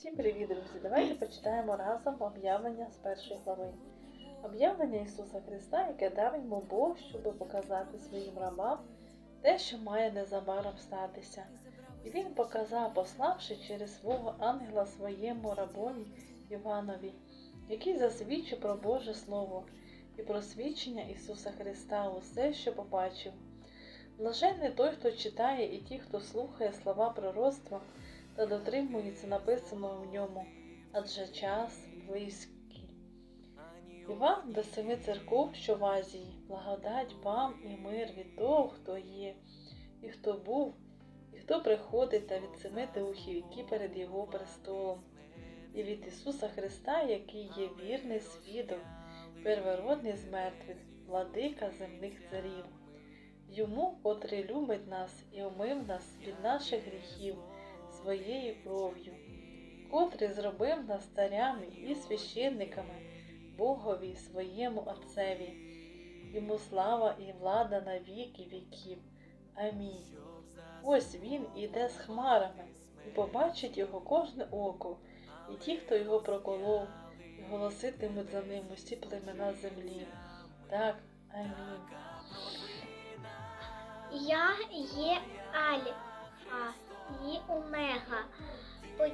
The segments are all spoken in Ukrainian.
Всім привіт, друзі! Давайте почитаємо разом об'явлення з першої глави. Об'явлення Ісуса Христа, яке дав йому Бог, щоб показати своїм рабам те, що має незабаром статися. І він показав, пославши через свого ангела своєму рабові Іванові, який засвідчив про Боже Слово і про свідчення Ісуса Христа усе, що побачив. Блаженний той, хто читає, і ті, хто слухає слова пророцтва та дотримується написаного в ньому, адже час близький. Іван до семи церков, що в Азії, благодать вам і мир від того, хто є, і хто був, і хто приходить, та від семи духів, які перед Його престолом, і від Ісуса Христа, який є вірний свідок, первородний з мертвих, владика земних царів. Йому, котрий любить нас і омив нас від наших гріхів своєю кров'ю, котрий зробив нас царями і священниками Богові своєму Отцеві. Йому слава і влада на віки віків. Амінь. Ось він іде з хмарами, і побачить його кожне око, і ті, хто його проколов, і голоситимуть за ним усі племена землі. Так, амінь. Я є Альфа і Омега,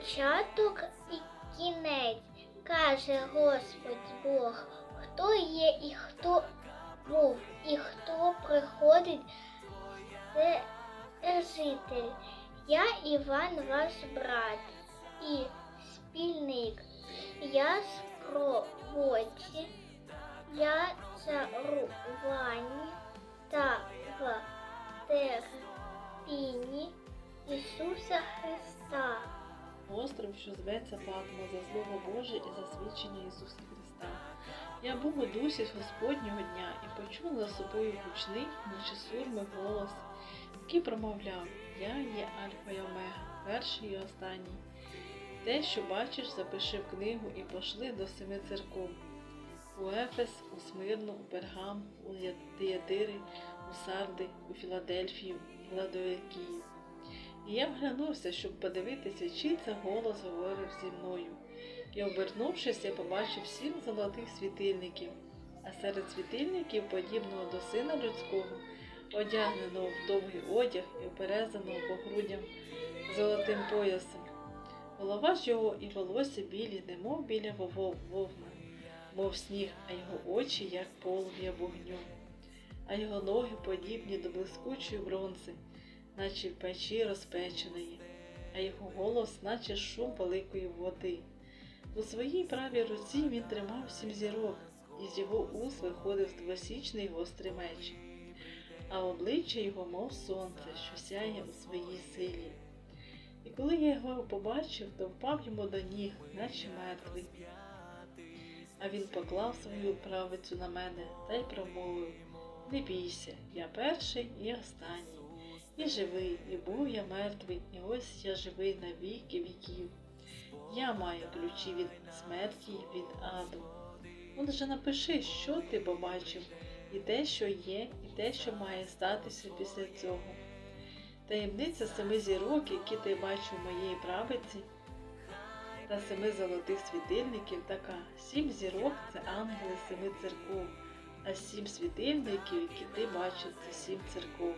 початок і кінець, каже Господь Бог, хто є і хто був, і хто приходить, це житель. Я Іван, ваш брат і спільник. Я спроводці, я царуванні та в терпінні Ісуса Христа. Остров, що зветься Патмо, за Слово Боже і за свідчення Ісуса Христа. Я був у дусі Господнього дня і почув за собою гучний, наче сурми голос, який промовляв Я є Альфа і Омега, перший і останній. Те, що бачиш, запиши в книгу і пошли до семи церков. У Ефес, у Смирну, у Пергам, у Діятири, у Сарди, у Філадельфію і Ладоякію. Я вглянувся, щоб подивитися, чий це голос говорив зі мною. І, обернувшись, я побачив сім золотих світильників, а серед світильників, подібного до сина людського, одягненого в довгий одяг і оперезаного по грудям золотим поясом. Голова ж його і волосся білі, немов біля вовна, мов сніг, а його очі, як полум'я вогню, а його ноги подібні до блискучої бронзи, наче в печі розпеченої, а його голос, наче шум великої води. У своїй правій руці він тримав сім зірок, і з його уст виходив двосічний гострий меч, а обличчя його, мов сонце, що сяє у своїй силі. І коли я його побачив, то впав йому до ніг, наче мертвий. А він поклав свою правицю на мене та й промовив Не бійся, я перший і останній, і живий, і був я мертвий, і ось я живий на віки віків. Я маю ключі від смерті й від аду. Отже, напиши, що ти побачив, і те, що є, і те, що має статися після цього. Таємниця семи зірок, які ти бачив у моєї правиці, та семи золотих світильників така. Сім зірок це ангели семи церков, а сім світильників, які ти бачив, це сім церков.